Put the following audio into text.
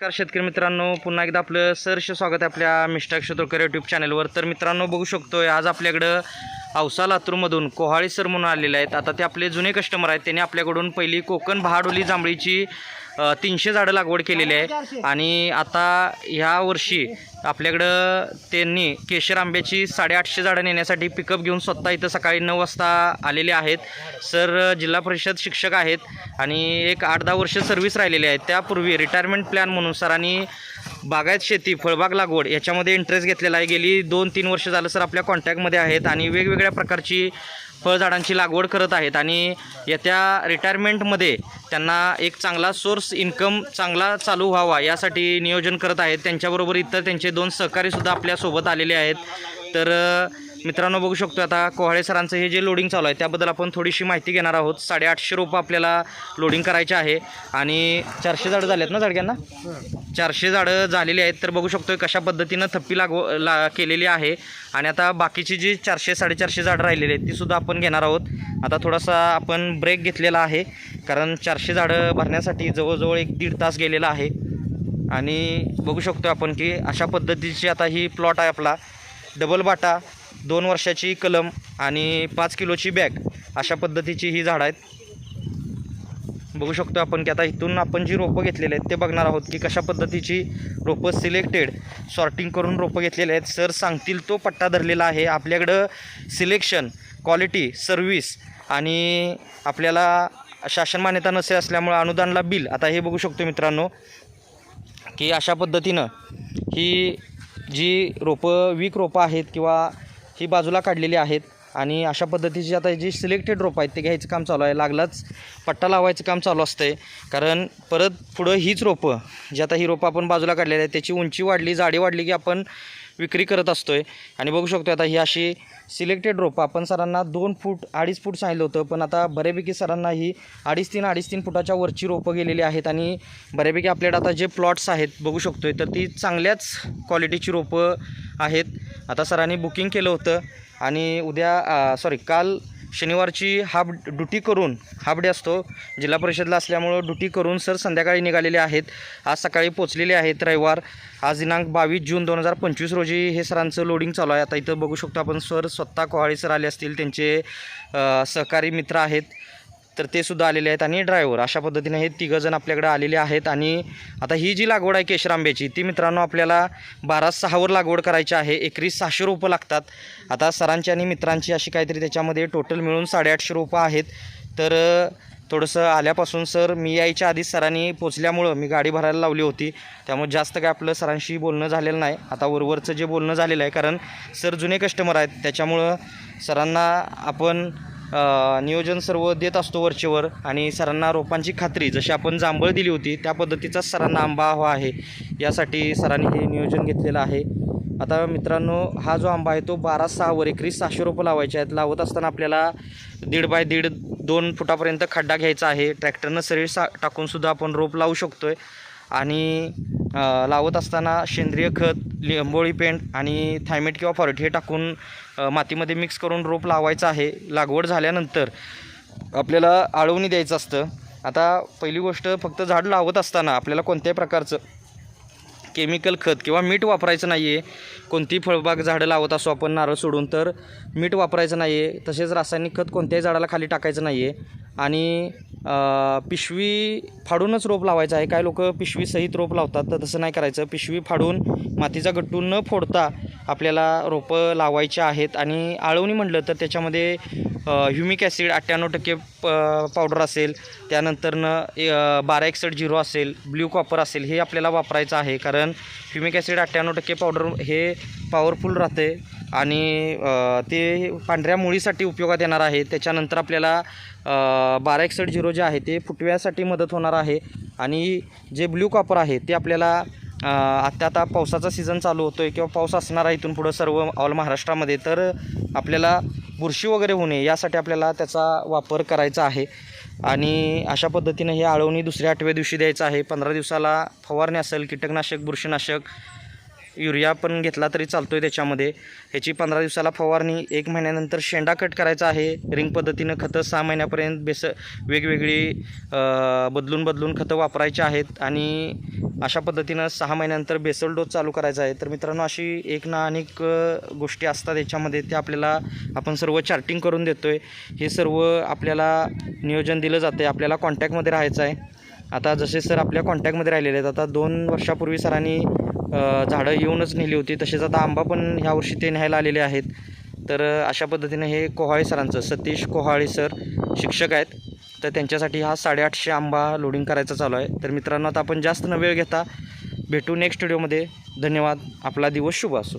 नमस्कार शेतकरी मित्रांनो पुन्हा एकदा आपलं सरश स्वागत आहे आपल्या मिस्टर क्षेत्रकर यूट्यूब चॅनलवर तर मित्रांनो बघू शकतोय आज आपल्याकडं औसा लातूरमधून कोहाळी सर म्हणून आलेले आहेत. आता ते आपले जुने कस्टमर आहेत. त्यांनी आपल्याकडून पहिली कोकण बहाडोली जांभळीची तीनशे झाडं लागवड केलेली आहे. आणि आता ह्या वर्षी आपल्याकडं त्यांनी केशर आंब्याची साडेआठशे झाडं नेण्यासाठी पिकअप घेऊन स्वतः इथं सकाळी नऊ वाजता आलेले आहेत. सर जिल्हा परिषद शिक्षक आहेत आणि एक आठ दहा वर्ष सर्व्हिस राहिलेली आहेत त्यापूर्वी रिटायरमेंट प्लॅन म्हणून सरांनी बागायत शेती फळबाग लागवड याच्यामध्ये इंटरेस्ट घेतलेला आहे. गेली दोन तीन वर्ष झालं सर आपल्या कॉन्टॅक्टमध्ये आहेत आणि वेगवेगळ्या प्रकारची फळझाडांची लागवड करत आहेत आणि येत्या रिटायरमेंटमध्ये त्यांना एक चांगला सोर्स इन्कम चांगला चालू व्हावा यासाठी नियोजन करत आहेत. त्यांच्याबरोबर इतर त्यांचे दोन सहकारीसुद्धा आपल्यासोबत आलेले आहेत. तर मित्रांनो बघू शकतो आता कोहाळे सरांचं हे जे लोडिंग चालू आहे त्याबद्दल आपण थोडीशी माहिती घेणार आहोत. साडेआठशे रोपं आपल्याला लोडिंग करायचे आहे. आणि चारशे झाडं झाले आहेत ना झाडक्यांना चारशे झाडं झालेली आहेत. तर बघू शकतो कशा पद्धतीनं थप्पी लागव ला केलेली आहे. आणि आता बाकीची जी चारशे साडेचारशे झाडं राहिलेली आहेत तीसुद्धा आपण घेणार आहोत. आता थोडासा आपण ब्रेक घेतलेला आहे. कारण चारशे झाडं भरण्यासाठी जवळजवळ एक दीड तास गेलेला आहे. आणि बघू शकतो आपण की अशा पद्धतीची आता ही प्लॉट आहे आपला. डबल बाटा. दोन वर्षाची कलम आणि पाच किलोची बॅग अशा पद्धतीची ही झाडं आहेत. बघू शकतो आपण की आता इथून आपण जी रोपं घेतलेली आहेत ते बघणार आहोत की कशा पद्धतीची रोपं सिलेक्टेड सॉर्टिंग करून रोपं घेतलेले आहेत. सर सांगतील तो पट्टा धरलेला आहे. आपल्याकडं सिलेक्शन क्वालिटी सर्व्हिस आणि आपल्याला शासन मान्यता नसे असल्यामुळं अनुदानला बिल. आता हे बघू शकतो मित्रांनो की अशा पद्धतीनं ही जी रोपं वीक रोपं आहेत किंवा ही बाजूला काढलेली आहेत आणि अशा पद्धतीची आता जी सिलेक्टेड रोपं आहेत ते घ्यायचं काम चालू आहे. लागलाच पट्टा लावायचं काम चालू असतं आहे कारण परत पुढं हीच रोपं जी आता ही रोपं आपण बाजूला काढलेली आहेत त्याची उंची वाढली जाडी वाढली की आपण विक्री करत असतो आहे आणि बघू शकतो आता ही अशी सिलेक्टेड रोपं. आपण सरांना दोन फूट अडीच फूट सांगितलं होतं पण आता बऱ्यापैकी सरांना ही अडीच तीन अडीच तीन फुटाच्या वरची रोपं गेलेली आहेत आणि बऱ्यापैकी आपल्याकडे आता जे प्लॉट्स आहेत बघू शकतो आहे तर ती चांगल्याच क्वालिटीची रोपं आहेत. आता सरांनी बुकिंग केलं होतं आणि उद्या सॉरी काल शनिवारची हाफ ड्युटी करून हाफ डे असतो जिल्हा परिषदला असल्यामुळं ड्युटी करून सर संध्याकाळी निघालेले आहेत. आज सकाळी पोचलेले आहेत रविवार. आज दिनांक बावीस जून दोन हजार पंचवीस रोजी हे सरांचं लोडिंग चालू आहे. आता इथं बघू शकतो आपण सर स्वतः कोहाळी सर आले असतील त्यांचे सहकारी मित्र आहेत. तर ते सुद्धा आलेले आहेत आणि ड्रायव्हर अशा पद्धतीने हे तिघंजण आपल्याकडे आलेले आहेत. आणि आता ही जी लागवड आहे केशर आंब्याची ती मित्रांनो आपल्याला बारा सहावर लागवड करायची आहे. एकरी सहाशे रोपं लागतात. आता सरांची आणि मित्रांची अशी काहीतरी त्याच्यामध्ये टोटल मिळून साडेआठशे रोपं आहेत. तर थोडंसं आल्यापासून सर मी यायच्या आधीच सरांनी पोचल्यामुळं मी गाडी भरायला लावली होती. त्यामुळे जास्त काय आपलं सरांशी बोलणं झालेलं नाही. आता वरवरचं जे बोलणं झालेलं आहे कारण सर जुने कस्टमर आहेत. त्याच्यामुळं सरांना आपण नियोजन सर्व देत असतो वरचेवर आणि सरांना रोपांची खात्री. जशी आपण जांभळ दिली होती त्या पद्धतीचाच सरांना आंबा हवा आहे. यासाठी सरांनी हे नियोजन घेतलेलं आहे. आता मित्रांनो हा जो आंबा आहे तो बारा सहावर एकरी सहाशे रोपं लावायचे आहेत. लावत असताना आपल्याला दीड बाय दीड दोन फुटापर्यंत खड्डा घ्यायचा आहे. ट्रॅक्टरनं सरीळ सा टाकूनसुद्धा आपण रोप लावू शकतो आहे आणि लावत असताना सेंद्रिय खत लिंबोळी पेंट आणि थायमेट किंवा फॉरेट हे टाकून मातीमध्ये मिक्स करून रोप लावायचं आहे. लागवड झाल्यानंतर आपल्याला आळवणी द्यायचं असतं. आता पहिली गोष्ट फक्त झाड लावत असताना आपल्याला कोणत्याही प्रकारचं केमिकल खत किंवा मीठ वापरायचं नाही आहे कोणतीही फळबाग झाडं लावत असो आपण नारळ सोडून तर मीठ वापरायचं नाही आहे तसेच रासायनिक खत कोणत्याही झाडाला खाली टाकायचं नाही आहे आणि पिशवी फाडूनच रोप लावायचं आहे. काय लोक पिशवी सहित रोप लावतात तर तसं नाही करायचं. पिशवी फाडून मातीचा गट्टू न फोडता आपल्याला रोपं लावायची आहेत. आणि आळवणी म्हटलं तर त्याच्यामध्ये ह्युमिक ॲसिड अठ्ठ्याण्णव टक्के प पावडर असेल. त्यानंतरनं बारा एकसठ झिरो असेल ब्ल्यू कॉपर असेल हे आपल्याला वापरायचं आहे. कारण ह्युमिक ॲसिड अठ्ठ्याण्णव टक्के पावडर हे पॉवरफुल राहते. आणि ते पांढऱ्या मुळीसाठी उपयोगात येणार आहे. त्याच्यानंतर आपल्याला बारा एकसठ झिरो जे आहे ते फुटव्यासाठी मदत होणार आहे. आणि जे ब्ल्यू कॉपर आहे ते आपल्याला आत्ता आता आता पावसाचा सीझन चालू होतो आहे किंवा पाऊस असणार आहे इथून पुढं सर्व ऑल महाराष्ट्रामध्ये. तर आपल्याला बुरशी वगैरे होऊ नये यासाठी आपल्याला त्याचा वापर करायचा आहे. आणि अशा पद्धतीने हे आळवणी दुसऱ्या आठव्या दिवशी द्यायचं आहे. पंधरा दिवसाला फवारणी असेल कीटकनाशक बुरशीनाशक युरिया पण घेतला तरी चालतो आहे त्याच्यामध्ये. ह्याची पंधरा दिवसाला फवारणी एक महिन्यानंतर शेंडा कट करायचा आहे. रिंग पद्धतीनं खतं सहा महिन्यापर्यंत बेस वेगवेगळी बदलून बदलून खतं वापरायची आहेत आणि अशा पद्धतीनं सहा महिन्यानंतर बेसल डोस चालू करायचा आहे. तर मित्रांनो अशी एक ना अनेक गोष्टी असतात याच्यामध्ये. ते आपल्याला आपण सर्व चार्टिंग करून देतो आहे हे सर्व आपल्याला नियोजन दिलं जातं आहे आपल्याला कॉन्टॅक्टमध्ये राहायचं आहे. आता जसे सर आपल्या कॉन्टॅक्टमध्ये राहिलेले आहेत. आता दोन वर्षापूर्वी सरांनी झाडं येऊनच नेली होती. तसेच आता आंबा पण ह्या वर्षी ते न्यायला आलेले आहेत. तर अशा पद्धतीनं हे कोहाळे सरांचं सतीश कोहाळे सर शिक्षक आहेत. तर त्यांच्यासाठी हा साडेआठशे आंबा लोडिंग करायचा चालू आहे. तर मित्रांनो आता आपण जास्त न वेळ घेता भेटू नेक्स्ट व्हिडिओमध्ये धन्यवाद. आपला दिवस शुभ असो.